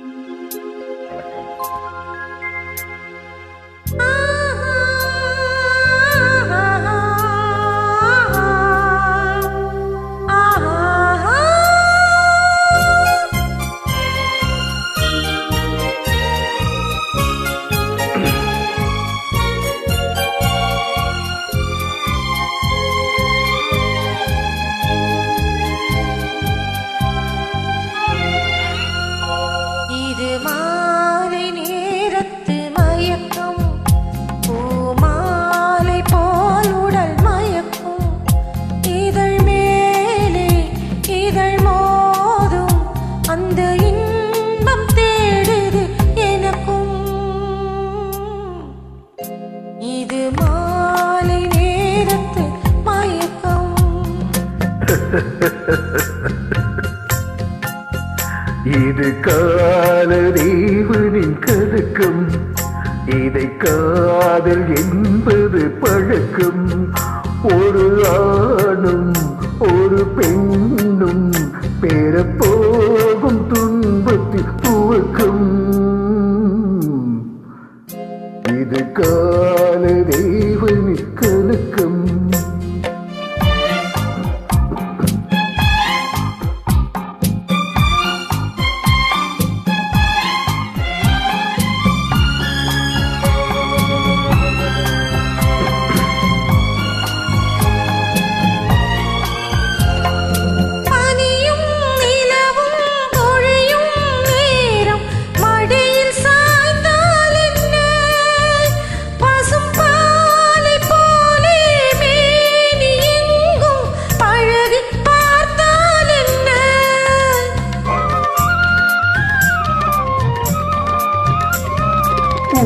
இது இது கால தேவனின் கதக்கம் இதை காதல் என்பது பழக்கம். ஒரு ஆணும் ஒரு பெண்ணும் பெறப்போகும் துன்பத்தில் துவக்கம். இது கா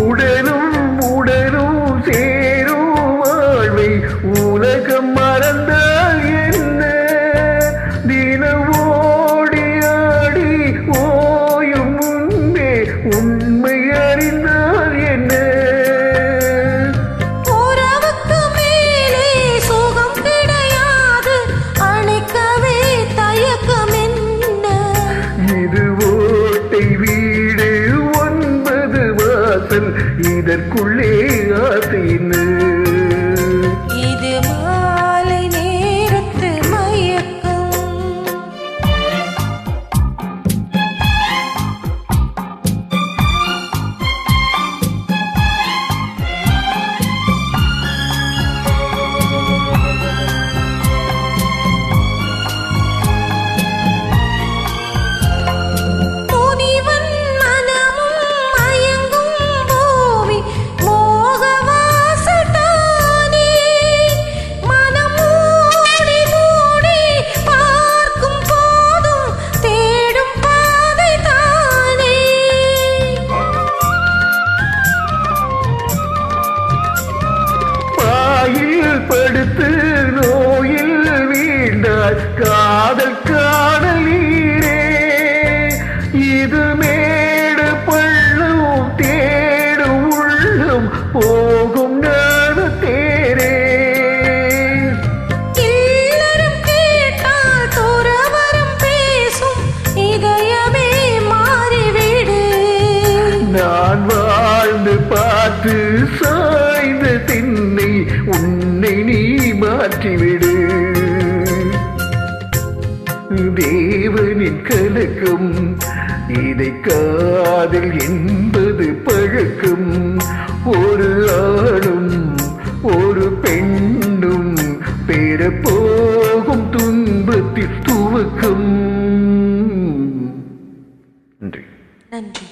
உடலும் உடலும் இதற்குள்ளே காதல் காணல் நீரே இது மேடு பள்ளம் தேடும் உள்ளம் போகும் நாடு தேரே. எல்லாரும் கேட்டால் துறவரம் பேசும் இதயமே மாறிவிடு. நான் வாழ்ந்து பார்த்து சாய்ந்த திண்ணை உன்னை நீ மாற்றிவிடு. தேவனின் கலக்கம் இதை காதல் என்பது பழக்கம். ஒரு ஆணும் ஒரு பெண்ணும் பெறப்போகும் துன்பத்தில் துவக்கம். நன்றி. நன்றி.